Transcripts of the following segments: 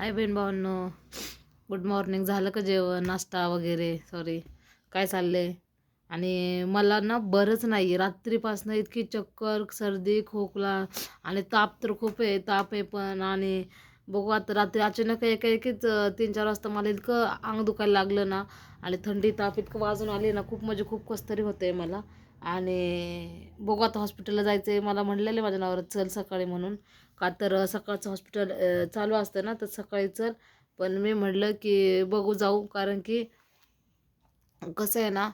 हाय बहीण भावांनो. Good morning झालं का जेवण? नाश्ता वगैरे? सॉरी काय चाललंय? आणि मला ना बरंच नाही रात्रीपासनं इतकी चक्कर सर्दी खोकला आणि ताप तर खूप आहे. ताप आहे पण आणि बघू आता रात्री अचानक एका एकीच तीन चार वाजता मला इतकं अंग दुखायला लागलं ना आणि थंडी ताप इतकं वाजून आली ना खूप म्हणजे खूप कसतरी होतं आहे मला. आणि बघू आता हॉस्पिटलला जायचं आहे मला म्हणलेले माझ्या नावावर चल सकाळी म्हणून. का तर सकाळचं हॉस्पिटल चालू असतं ना तर सकाळी चल. पण मी म्हटलं की बघू जाऊ कारण की कसं आहे ना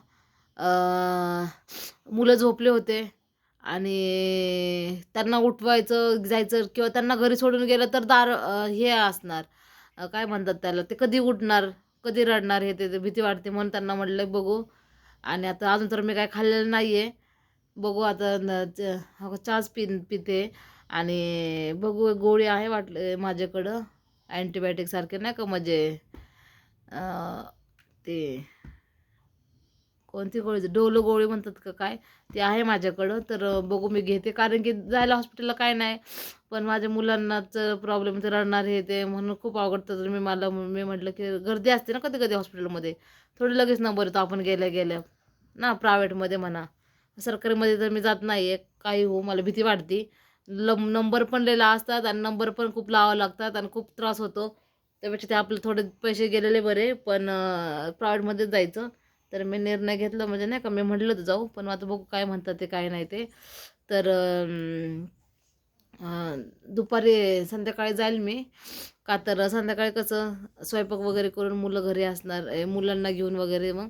मुलं झोपले होते आणि त्यांना उठवायचं जायचं किंवा त्यांना घरी सोडून गेलं तर दार हे असणार. काय म्हणतात त्याला ते कधी उठणार कधी रडणार हे ते भीती वाटते म्हणून त्यांना म्हटलं बघू. आणि आता अजून तर मी काय खाल्लेलं नाही आहे बघू आता न चहाच पिन पिते. आणि बघू गोळी आहे वाटलं माझ्याकडं. अँटीबायोटिकसारखे नाही का म्हणजे ते कोणती गोळी? डोलो गोळी म्हणतात का काय? ते आहे माझ्याकडं. तर बघू मी घेते. कारण की जायला हॉस्पिटलला काय नाही. पण माझ्या मुलांनाच प्रॉब्लेम ते रडणार हे ते म्हणून खूप आवडतं तर मी मला मी म्हटलं की गर्दी असते ना कधी कधी हॉस्पिटलमध्ये थोडी लगेच नंबर येतो आपण गेल्या गेल्या. ना प्रायव्हेटमध्ये म्हणा. सरकारीमध्ये तर मी जात नाही आहे काही हो मला भीती वाटते. लम नंबर पण लिहिला असतात आणि नंबर पण खूप लावा लागतात आणि खूप त्रास होतो. त्यापेक्षा ते आपले थोडे पैसे गेलेले बरे पण प्रायव्हेटमध्येच जायचं. तर मी निर्णय घेतला म्हणजे नाही का मी म्हटलं तर जाऊ पण आता बघू काय म्हणतात ते काय नाही ते. तर दुपारी संध्याकाळी जाईल मी. का तर संध्याकाळी कसं स्वयंपाक वगैरे करून मुलं घरी असणार मुलांना घेऊन वगैरे मग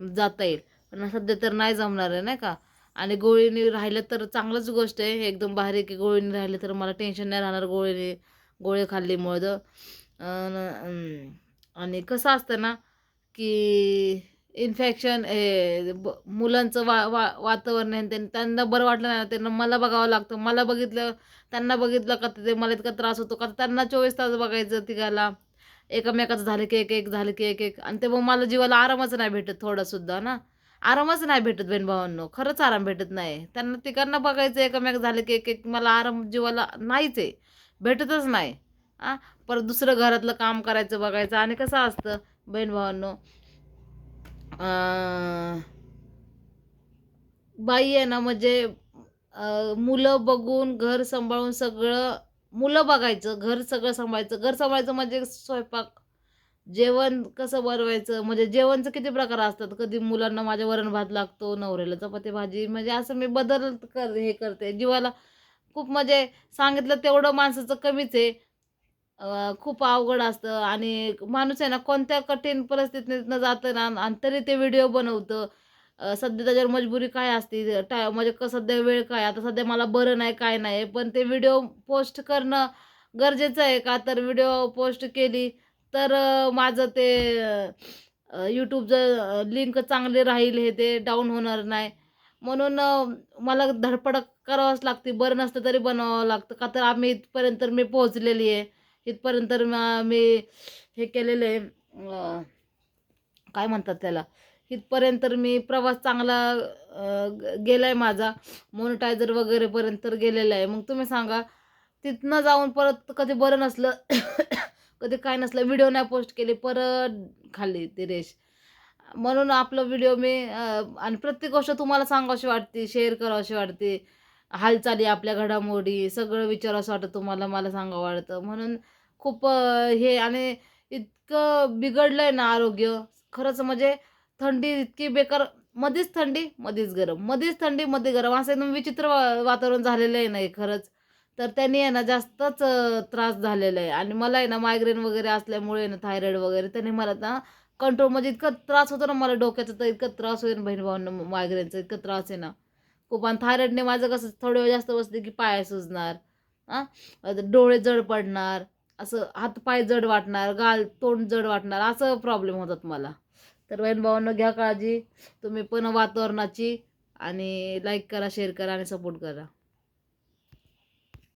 जाता येईल. पण सध्या तर नाही जमणार आहे नाही का. आणि गोळीने राहिलं तर चांगलंच गोष्ट आहे. एकदम भारी की गोळीने राहिलं तर मला टेन्शन नाही राहणार गोळीने गोळी खाल्लीमुळं तर. आणि कसं असतं ना की इन्फेक्शन हे ब मुलांचं वा वा वातावरण आहे त्यां- त्यांना बरं वाटलं नाही त्यांना मला बघावं लागतं. मला बघितलं त्यांना बघितलं का ते मला इतका त्रास होतो का? त्यांना चोवीस तास बघायचं तिघाला. एकमेकाचं झालं की एक एक झालं की एक एक. आणि ते मग मला जीवाला आरामच नाही भेटत थोडासुद्धा ना. आरामच नाही भेटत बहीण भावांनो. खरंच आराम भेटत नाही. त्यांना तिघांना बघायचं एकमेक झालं की एक एक मला आराम जीवाला नाहीच आहे. भेटतच नाही. आ परत दुसरं घरातलं काम करायचं बघायचं आणि कसं असतं? बहीण भावांनो बाई आहे ना म्हणजे मुलं बघून घर सांभाळून सगळं मुलं बघायचं घर सगळं सांभाळायचं. घर सांभाळायचं म्हणजे स्वयंपाक जेवण कसं बनवायचं? म्हणजे जेवणचं किती प्रकार असतात? कधी मुलांना माझ्या वरण भात लागतो नवऱ्याला चपाती भाजी म्हणजे असं मी बदल कर हे करते. जीवाला खूप म्हणजे सांगितलं तेवढं माणसाचं कमीच आहे. खूप अवघड असतं आणि माणूस आहे ना कोणत्या कठीण परिस्थितीतनं जातं ना आणि तरी ते व्हिडिओ बनवतं. सध्या त्याच्यावर मजबुरी काय असते? टा म्हणजे क सध्या वेळ काय? आता सध्या मला बरं नाही काय नाही. पण ते व्हिडिओ पोस्ट करणं गरजेचं आहे का? तर व्हिडिओ पोस्ट केली तर माझं ते यूट्यूबचं लिंक चांगले राहील हे ते डाऊन होणार नाही. म्हणून मला धडपड करावंच लागते. बरं नसतं तरी बनवावं लागतं. का तर आम्ही इथपर्यंत मी पोहोचलेली आहे. इथपर्यंत मी हे केलेलं आहे. काय म्हणतात त्याला? इथपर्यंत मी प्रवास चांगला गेला आहे माझा. मोनिटायझर वगैरेपर्यंत गेलेला आहे. मग तुम्ही सांगा तिथनं जाऊन परत कधी बरं नसलं कधी काय नसलं व्हिडिओ नाही पोस्ट केले परत खाल्ली ती रेश. म्हणून आपलं व्हिडिओ मी आणि प्रत्येक गोष्ट तुम्हाला सांगावशी वाटते शेअर करावीशी वाटते. हालचाली आपल्या घडामोडी सगळं विचारावं वाटतं तुम्हाला मला सांगावं वाटतं. म्हणून खूप हे आणि इतकं बिघडलं आहे ना आरोग्य. खरंच म्हणजे थंडी इतकी बेकार मध्येच थंडी मध्येच गरम. मध्येच थंडी मध्ये गरम. असं एकदम विचित्र वा वातावरण झालेलं आहे नाही खरंच. तर त्यांनी आहे ना जास्तच त्रास झालेला आहे. आणि मला आहे ना मायग्रेन वगैरे असल्यामुळे ना थायरॉइड वगैरे त्याने मला ना कंट्रोल म्हणजे इतका त्रास होतो ना मला डोक्याचा तर इतका त्रास होईल बहीण भावांना मायग्रेनचा इतका त्रास आहे ना. खूप आणि थायरॉइडने माझं कसं थोडं वेळ जास्त बसते की पाय सुजणार हां? डोळे जड पडणार असं हातपाय जड वाटणार गाल तोंड जड वाटणार असं प्रॉब्लेम होतात मला. तर बहीण भावांना घ्या काळजी. तुम्ही पण वातावरणाची आणि लाईक करा शेअर करा आणि सपोर्ट करा.